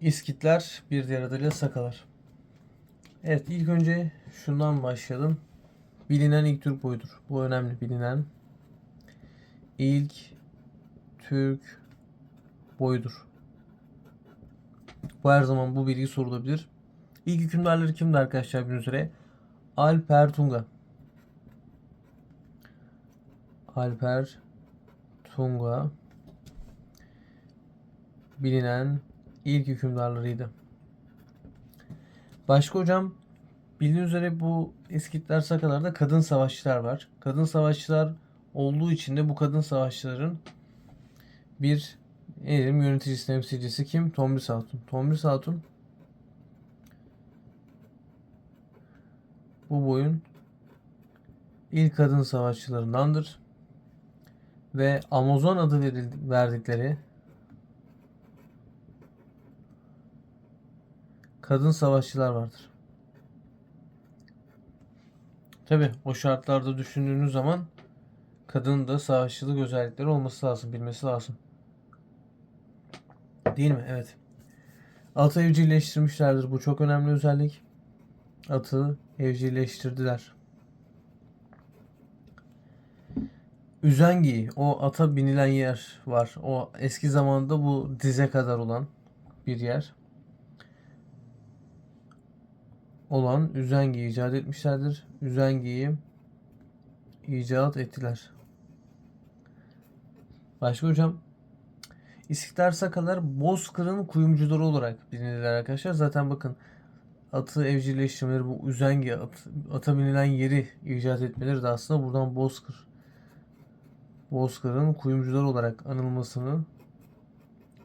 İskitler bir diğer adıyla Sakalar. Evet ilk önce şundan başlayalım. Bilinen ilk Türk boyudur. Bu önemli bilinen ilk Türk boyudur. Bu her zaman bu bilgi sorulabilir. İlk hükümdarları kimdi arkadaşlar bildiğiniz üzere? Alper Tunga. Alper Tunga bilinen ilk hükümdarlarıydı. Başka hocam bildiğiniz üzere bu İskitler Sakalar'da kadın savaşçılar var. Kadın savaşçılar olduğu için de bu kadın savaşçıların bir ne diyelim yöneticisi temsilcisi kim? Tomris Hatun. Tomris Hatun bu boyun ilk kadın savaşçılarındandır. Ve Amazon adı verildi, verdikleri kadın savaşçılar vardır. Tabi o şartlarda düşündüğünüz zaman kadının da savaşçılık özellikleri olması lazım, bilmesi lazım. Değil mi? Evet. Atı evcilleştirmişlerdir. Bu çok önemli özellik. Atı evcilleştirdiler. Üzengi, o ata binilen yer var. O eski zamanda bu dize kadar olan bir yer. Olan üzengi icat etmişlerdir. Üzengiyi icat ettiler. Başka hocam? İskitler Sakalar Bozkır'ın kuyumcuları olarak bilinirler arkadaşlar. Zaten bakın atı evcilleştirmeleri bu üzengi at, ata binilen yeri icat etmeleri de aslında buradan Bozkır Bozkır'ın kuyumcular olarak anılmasını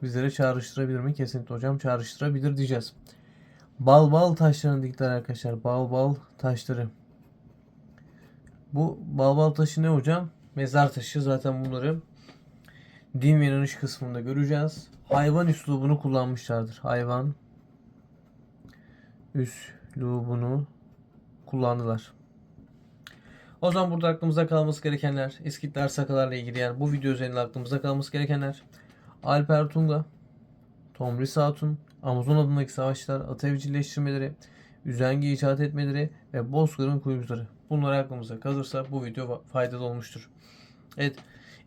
bizlere çağrıştırabilir mi? Kesinlikle hocam çağrıştırabilir diyeceğiz. Bal bal taşlarını diktiler arkadaşlar. Bal bal taşları. Bu bal bal taşı ne hocam? Mezar taşı. Zaten bunları din ve inanış kısmında göreceğiz. Hayvan üslubunu kullanmışlardır. Hayvan üslubunu kullandılar. O zaman burada aklımızda kalması gerekenler, İskitler Sakalarla ilgili yani bu video üzerinde aklımızda kalması gerekenler Alper Tunga, Tomris Hatun, Amazon adındaki savaşçılar, atı evcilleştirmeleri, üzengi icat etmeleri ve Bozkır'ın kuyumcuları. Bunlar aklımıza kalırsa bu video faydalı olmuştur. Evet.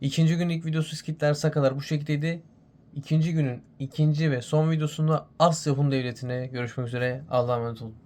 ikinci gün ilk videosu İskitler Sakalar bu şekildeydi. İkinci günün ikinci ve son videosunda Asya Hun Devleti'ne görüşmek üzere. Allah'a emanet olun.